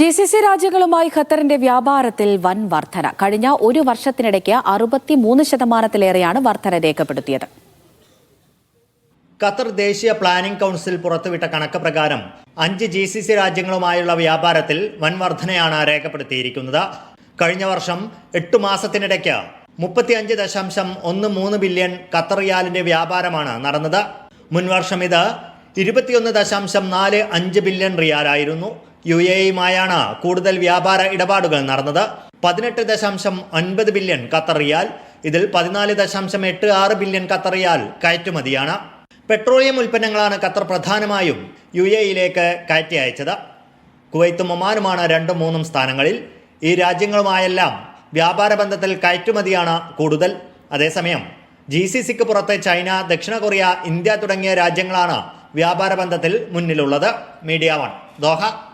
G C C രാജ്യങ്ങളുമായി ഖത്തറിന്റെ വ്യാപാരത്തിൽ വൻ വർധന. കഴിഞ്ഞ ഒരു വർഷത്തിനിടയ്ക്ക് അറുപത്തിമൂന്ന് ശതമാനത്തിലേറെയാണ് വർധന രേഖപ്പെടുത്തിയത്. ഖത്തർ ദേശീയ പ്ലാനിംഗ് കൗൺസിൽ പുറത്തുവിട്ട കണക്ക് പ്രകാരം അഞ്ച് ജി സി സി രാജ്യങ്ങളുമായുള്ള വ്യാപാരത്തിൽ വൻ വർധനയാണ് രേഖപ്പെടുത്തിയിരിക്കുന്നത്. കഴിഞ്ഞ വർഷം എട്ട് മാസത്തിനിടയ്ക്ക് മുപ്പത്തിയഞ്ച് ദശാംശം ഒന്ന് മൂന്ന് ബില്യൺ ഖത്തർ റിയാലിന്റെ വ്യാപാരമാണ് നടന്നത്. മുൻവർഷം ഇത് ഇരുപത്തിയൊന്ന് ദശാംശം നാല് അഞ്ച് ബില്യൺ റിയാലായിരുന്നു. യു എ ഇയുമായാണ് കൂടുതൽ വ്യാപാര ഇടപാടുകൾ നടന്നത്. പതിനെട്ട് ദശാംശം ഒൻപത് ബില്യൺ ഖത്തർ റിയാൽ. ഇതിൽ പതിനാല് ദശാംശം എട്ട് ആറ് ബില്യൺ ഖത്തർ റിയാൽ കയറ്റുമതിയാണ്. പെട്രോളിയം ഉൽപ്പന്നങ്ങളാണ് ഖത്തർ പ്രധാനമായും യു എയിലേക്ക് കയറ്റി അയച്ചത്. കുവൈത്തും ഒമാനുമാണ് രണ്ടും മൂന്നും സ്ഥാനങ്ങളിൽ. ഈ രാജ്യങ്ങളുമായെല്ലാം വ്യാപാര ബന്ധത്തിൽ കയറ്റുമതിയാണ് കൂടുതൽ. അതേസമയം ജി സി സിക്ക് പുറത്തെ ചൈന ദക്ഷിണ കൊറിയ ഇന്ത്യ തുടങ്ങിയ രാജ്യങ്ങളാണ് വ്യാപാര ബന്ധത്തിൽ മുന്നിലുള്ളത് മീഡിയ വൺ. ദോഹ.